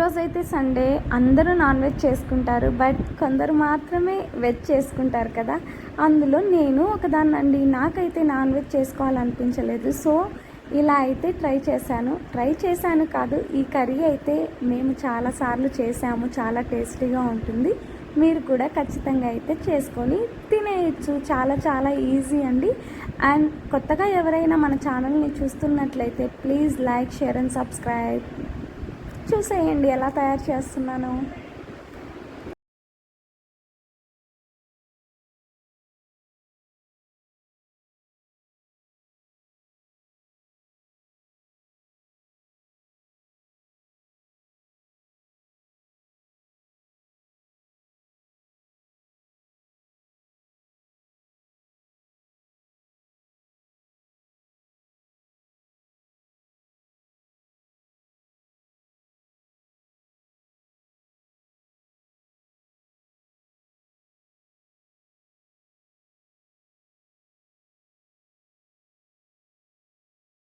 ఈరోజు అయితే సండే అందరూ నాన్ వెజ్ చేసుకుంటారు బట్ కొందరు మాత్రమే వెజ్ చేసుకుంటారు కదా. అందులో నేను ఒకదాన్నండి నాకైతే నాన్ వెజ్ చేసుకోవాలనిపించలేదు. సో ఇలా అయితే ట్రై చేశాను. ట్రై చేశాను కాదు ఈ కర్రీ అయితే మేము చాలాసార్లు చేసాము చాలా టేస్టీగా ఉంటుంది. మీరు కూడా ఖచ్చితంగా అయితే చేసుకొని తినేయచ్చు. చాలా చాలా ఈజీ అండి. అండ్ కొత్తగా ఎవరైనా మన ఛానల్ని చూస్తున్నట్లయితే please like share and subscribe. చూసేయండి ఎలా తయారు చేస్తున్నాను.